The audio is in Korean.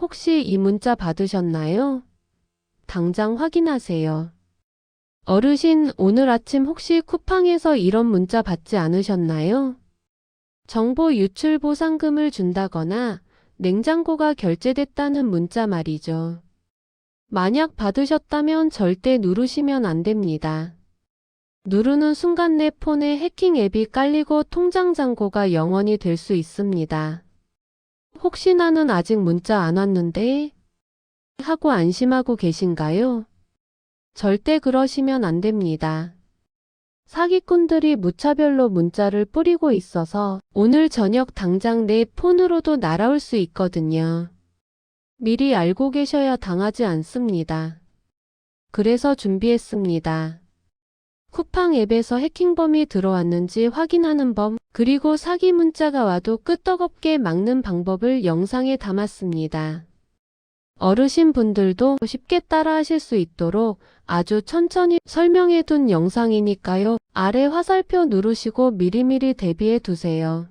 혹시 이 문자 받으셨나요? 당장 확인하세요. 어르신, 오늘 아침 혹시 쿠팡에서 이런 문자 받지 않으셨나요? 정보 유출 보상금을 준다거나 냉장고가 결제됐다는 문자 말이죠. 만약 받으셨다면 절대 누르시면 안 됩니다. 누르는 순간 내 폰에 해킹 앱이 깔리고 통장 잔고가 영원이 될수 있습니다. 혹시 나는 아직 문자 안 왔는데? 하고 안심하고 계신가요? 절대 그러시면 안 됩니다. 사기꾼들이 무차별로 문자를 뿌리고 있어서 오늘 저녁 당장 내 폰으로도 날아올 수 있거든요. 미리 알고 계셔야 당하지 않습니다. 그래서 준비했습니다. 쿠팡 앱에서 해킹범이 들어왔는지 확인하는 법, 그리고 사기 문자가 와도 끄떡없게 막는 방법을 영상에 담았습니다. 어르신 분들도 쉽게 따라 하실 수 있도록 아주 천천히 설명해 둔 영상이니까요. 아래 화살표 누르시고 미리미리 대비해 두세요.